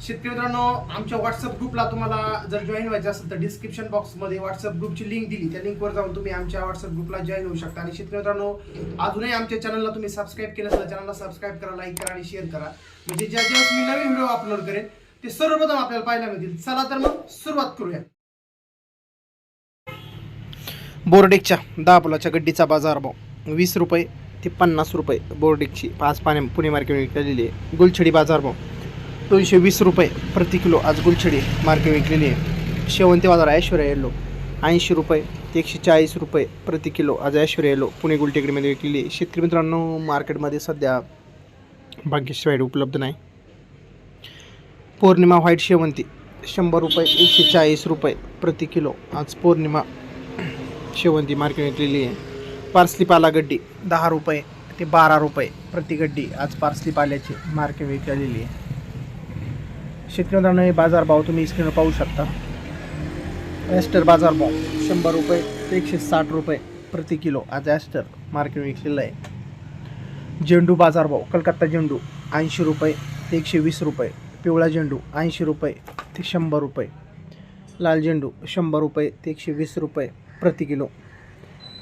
शेतकरी मित्रांनो आमच्या व्हॉट्सअप ग्रुपला तुम्हाला जर जॉईन व्हायचं असेल तर डिस्क्रिप्शन बॉक्समध्ये व्हॉट्सअप ग्रुपची लिंक दिली. त्या लिंकवर जाऊन तुम्ही आमच्या व्हॉट्सअप ग्रुपला जॉईन होऊ शकता. आणि शेतकरी मित्रांनो अजूनही आमच्या चॅनलला तुम्ही सबस्क्राईब केलं तर चॅनलला सबस्क्राईब करा लाईक करा आणि शेअर करा. म्हणजे ज्या ज्या मी नवीन व्हिडिओ अपलोड करेन ते सर्वप्रथम आपल्याला पाहायला मिळतील. चला तर मग सुरुवात करूया. बोर्डेकच्या दहा पुलाच्या गड्डीचा बाजारभाव वीस रुपये ते पन्नास रुपये बोर्डेकची. पाच पाण्या पुणे मार्केट विकलेली आहे. गुलछडी बाजारभाव दोनशे वीस रुपये प्रति किलो आज गुलछडी मार्केट विकलेली आहे. शेवंती बाजार ऐश्वर्या येलो. ऐंशी रुपये ते एकशे चाळीस रुपये प्रति किलो आज ऐश्वर्या येलो. पुणे गुलटेकडीमध्ये विकलेली आहे. शेतकरी मित्रांनो मार्केटमध्ये सध्या भाग्यशिवाय उपलब्ध नाही. पौर्णिमा व्हाईट शेवंती शंभर रुपये एकशे चाळीस रुपये प्रति किलो आज पौर्णिमा शेवंती मार्केट विकलेली आहे. पार्सली पाला गड्डी दहा रुपये ते बारा रुपये प्रति गड्डी आज पार्सली पाल्याची मार्केट विकलेली आहे. शेतकरी हे बाजारभाव तुम्ही स्क्रीनवर पाहू शकता. ॲस्टर बाजारभाव शंभर रुपये ते एकशे साठ रुपये प्रति किलो. आज ॲस्टर मार्केट विकलेलं आहे. झेंडू बाजारभाव कलकत्ता झेंडू ऐंशी रुपये ते एकशे वीस रुपये पिवळा झेंडू ऐंशी रुपये ते शंभर रुपये लाल झेंडू शंभर रुपये ते एकशे वीस रुपये प्रति किलो.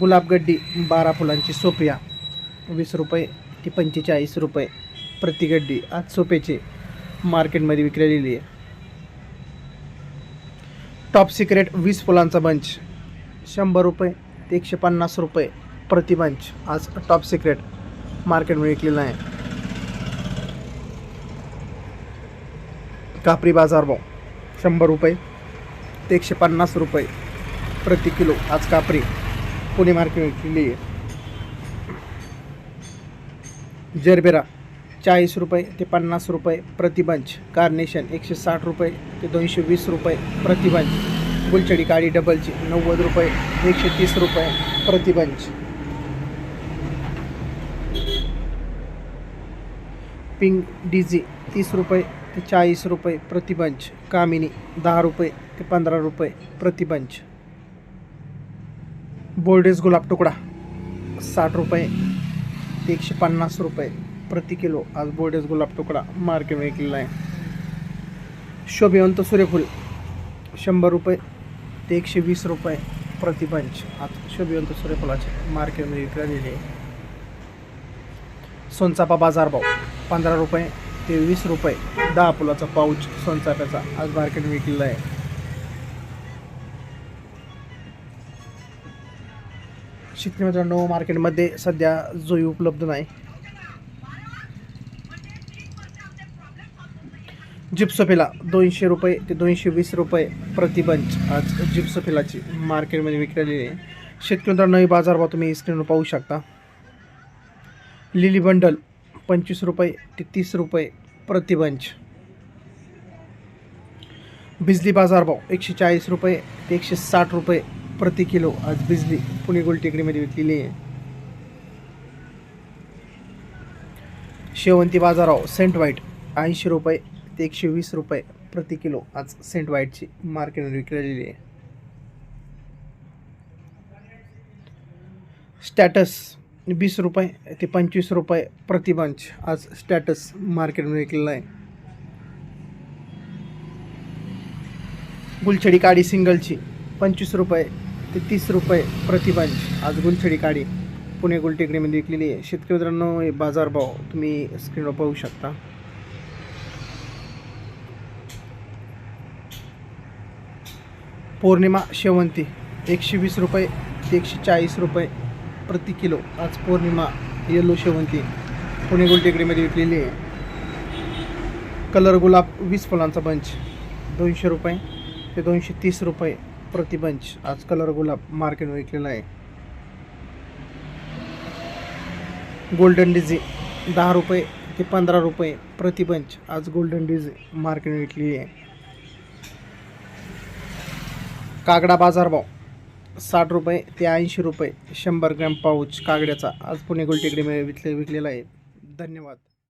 गुलाबगड्डी बारा फुलांची सोपिया वीस रुपये ते पंचेचाळीस रुपये प्रति गड्डी. आज सोप्याचे मार्केटमध्ये विकलेली आहे. टॉप सिक्रेट वीस फुलांचा बंच शंभर रुपये ते एकशे पन्नास रुपये प्रति बंच आज टॉप सिक्रेट मार्केटमध्ये विकलेला आहे कापरी बाजारभाव शंभर रुपये ते एकशे पन्नास रुपये प्रति किलो. आज कापरी पुणे मार्केट विकलेली आहे. जरबेरा. चाळीस रुपये ते पन्नास रुपये प्रतिबंच. कार्नेशन एकशे साठ रुपये ते दोनशे वीस रुपये प्रतिबंच. गुलचडी गुलछडी काळी डबलची नव्वद रुपये एकशे तीस रुपये प्रतिबंच. पिंक डीजी तीस रुपये ते चाळीस रुपये प्रतिबंच. कामिनी दहा रुपये ते पंधरा रुपये प्रतिबंच. बोर्डेज बोल्डेस गुलाब तुकडा साठ रुपये ते एकशे पन्नास रुपये प्रति किलो आज बोर्डेस गुलाब तुकडा मार्केट विकलेला आहे. शोभिवंत सूर्यफूल शंभर रुपये ते एकशे वीस रुपये प्रतिपंच आज शोभिवंत सूर्यफुलाचे मार्केटमध्ये विकलेले आहे सोनचापा बाजारभाव पंधरा रुपये ते वीस रुपये. दहा फुलाचा पाऊच सोनचाफ्याचा आज मार्केट विकलेला आहे. शेतकरी मित्रांनो मार्केटमध्ये सध्या जोई उपलब्ध नाही. जिप्सोफिला दोनशे रुपये ते दोनशे वीस रुपये प्रतिबंच आज जिप्सोफिलाची मार्केटमध्ये विकलेली आहे. शेतकरी मित्रांनो ही बाजारभाव तुम्ही स्क्रीनवर पाहू शकता. लिली बंडल पंचवीस रुपये ते तीस रुपये प्रतिबंच बिजली बाजारभाव एकशे चाळीस रुपये ते एकशे साठ रुपये प्रति किलो आज बिजली पुणे गोलटेकडीमध्ये विकलेली आहे. शेवंती बाजारभाव सेंट व्हाईट ऐंशी रुपये ते एकशे वीस रुपये प्रति किलो आज सेंट व्हाईटची मार्केटमध्ये विकलेली आहे. स्टॅटस वीस रुपये ते पंचवीस रुपये प्रतिबंच आज स्टॅटस मार्केटमध्ये विकलेला आहे. गुलछडी काडी सिंगलची पंचवीस रुपये ते तीस रुपये प्रतिबंच आज गुलछडी काडी पुणे गुलटेकडीमध्ये विकलेली आहे. शेतकरी मित्रांनो हे बाजारभाव तुम्ही स्क्रीनवर पाहू शकता. पौर्णिमा शेवंती एकशे वीस रुपये ते एकशे चाळीस रुपये प्रति किलो. आज पौर्णिमा येलो शेवंती. पुणे गुलटेकडीमध्ये विकलेली आहे. कलर गुलाब वीस फुलांचा बंच. दोनशे रुपये ते दोनशे तीस रुपये प्रति बंच. आज कलर गुलाब मार्केटवर विकलेला आहे. गोल्डन डिझी दहा रुपये ते पंधरा रुपये प्रति बंच. आज गोल्डन डिझी मार्केट विकलेली आहे. कागडा बाजारभाव साठ रुपये ते ऐंशी रुपये शंभर ग्रॅम पाऊच कागड्याचा. आज पुणे गुलटेकडे विकले विकलेला आहे. धन्यवाद.